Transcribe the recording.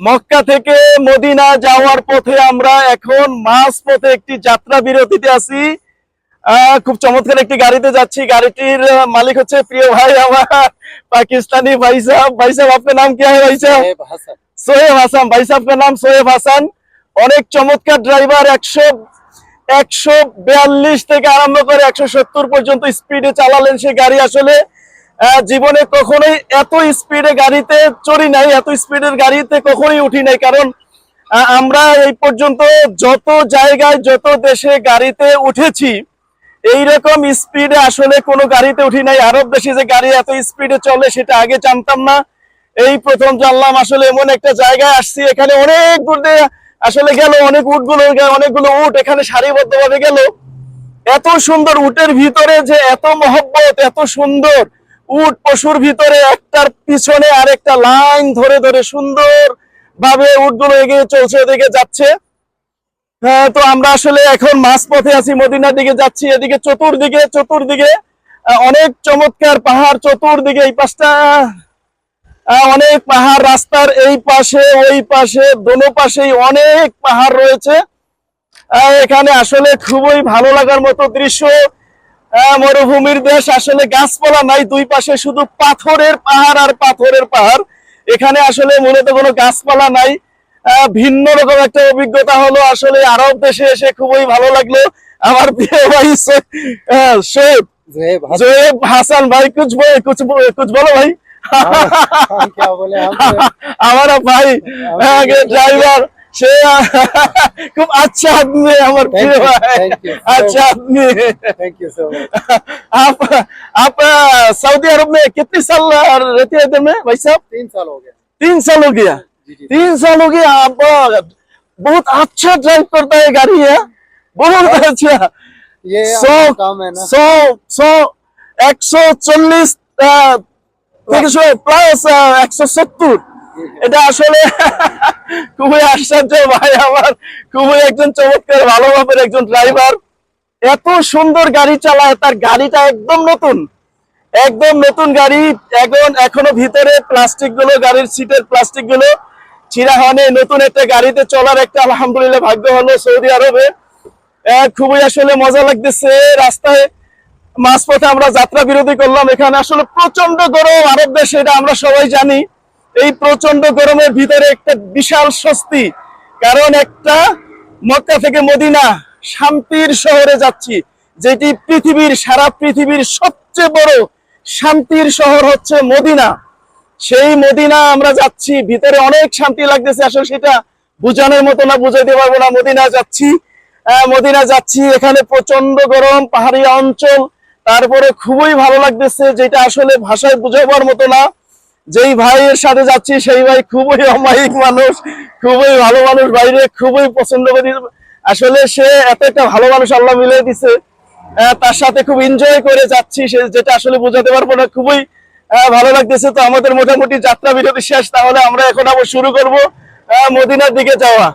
মক্কা থেকে মদিনা যাওয়ার পথে আমরা এখন মাস পথে একটি যাত্রা বিরতিতে আছি। খুব চমৎকার একটি গাড়িতে যাচ্ছি। গাড়িটির মালিক হচ্ছে প্রিয় ভাই আমার পাকিস্তানি ভাই সাহেব ভাই সাহেব আপনার নাম কি ভাই সাহেব সোহেব হাসান। ভাই সাহেবের নাম সোহেব হাসান। অনেক চমৎকার ড্রাইভার একশো একশো বিয়াল্লিশ থেকে আরম্ভ করে একশো সত্তর পর্যন্ত স্পিডে চালালেন সে গাড়ি। আসলে জীবনে কখনোই এত স্পিডে গাড়িতে চড়ি নাই, এত স্পিডের গাড়িতে কখনোই উঠি নাই। কারণ আমরা এই পর্যন্ত যত জায়গায়, যত দেশে গাড়িতে উঠেছি, এইরকম স্পিডে আসলে কোনো গাড়িতে উঠি নাই। আরব দেশে যে গাড়ি এত স্পিডে চলে, সেটা আগে জানতাম না। এই প্রথম জানলাম, আসলে এমন একটা জায়গায় আসছি, এখানে অনেক দূর দিয়ে আসলে গেল, অনেক উটগুলো, অনেকগুলো উট এখানে সারিবদ্ধভাবে গেল। এত সুন্দর উটের ভিতরে যে এত মহব্বত, এত সুন্দর উট পশুর ভিতরে একটার পিছনে আরেকটা লাইন ধরে ধরে সুন্দর ভাবে উটগুলো এগিয়ে চলছে ওদিকে যাচ্ছে। হ্যাঁ তো আমরা আসলে এখন মাঝ পথে আছি, মদিনার দিকে যাচ্ছি, এদিকে চতুর্দিকে চতুর্দিকে অনেক চমৎকার পাহাড় চতুর্দিকে, এই পাশটা অনেক পাহাড় রাস্তার এই পাশে, ওই পাশে, দোনো পাশেই অনেক পাহাড় রয়েছে। এখানে আসলে খুবই ভালো লাগার মতো দৃশ্য। মরুভূমির দেশ আসলে গাছপালা নাই দুই পাশে শুধু পাথরের পাহাড় আর পাথরের পাহাড় এখানে আসলে মূলত কোনো গাছপালা নাই ভিন্ন রকম একটা অভিজ্ঞতা হলো আসলে আরব দেশে এসে খুবই ভালো লাগল আমার প্রিয় ভাই শেখ জয়েব হাসান ভাই কুছ কুছ বলো ভাই আমার ভাই ড্রাইভার সে খুব আচ্ছা আদমি আমার Thank প্রিয় you, ভাই thank you so अच्छा आदमी थैंक यू सो मच आप आप अ, सऊदी अरब में कितने साल रहते हैं इधर में भाई साहब तीन साल हो गया तीन साल हो गया जी जी तीन साल हो गया आप अ, बहुत अच्छा ड्राइव करता है गाड़ी है बहुत अच्छा ये सो आपका काम है ना সো সো একশো চল্লিশ আহ, থেকে প্লাস একশো সত্তর এটা আসলে খুবই আশ্চর্য ভাই, আমার খুবই একজন চমৎকার, ভালো মাপের একজন ড্রাইভার এত সুন্দর গাড়ি চালায়, তার গাড়িটা একদম নতুন। একদম নতুন গাড়ি। এখন, এখনও ভিতরে প্লাস্টিকগুলো গাড়ির সিটের প্লাস্টিকগুলো ছিঁড়া হয়নি নতুন একটা গাড়িতে চলার একটা আলহামদুলিল্লাহ ভাগ্য হলো সৌদি আরবে। খুবই আসলে মজা লাগতেছে রাস্তায়। মাঝপথে আমরা যাত্রা বিরতি করলাম। এখানে আসলে প্রচণ্ড গরম আরব দেশে, এটা আমরা সবাই জানি। এই প্রচণ্ড গরমের ভিতরে একটা বিশাল স্বস্তি। কারণ একটা মক্কা থেকে মদিনা, শান্তির শহরে যাচ্ছি, যেটি পৃথিবীর, সারা পৃথিবীর সবচেয়ে বড় শান্তির শহর হচ্ছে মদিনা। সেই মদিনা আমরা যাচ্ছি, ভিতরে অনেক শান্তি লাগতেছে, আসলে সেটা বোঝানোর মতো না, বুঝাইতে পারব না, মদিনা যাচ্ছি। মদিনা যাচ্ছি, এখানে প্রচণ্ড গরম, পাহাড়ি অঞ্চল, তারপরে খুবই ভালো লাগতেছে, যেটা আসলে ভাষায় বোঝাবার মতো না। যেই ভাইয়ের সাথে যাচ্ছি, সেই ভাই খুবই অমায়িক মানুষ, খুবই ভালো মানুষ বাইরে, খুবই পছন্দ করি। আসলে সে এত একটা ভালো মানুষ আল্লাহ মিলে দিছে। তার সাথে খুব এনজয় করে যাচ্ছি। সে যেটা আসলে বোঝাতে পারব না, খুবই ভালো লাগতেছে। তো আমাদের মোটামুটি যাত্রা বিরতি শেষ, তাহলে আমরা এখন আবার শুরু করব মদিনার দিকে যাওয়া।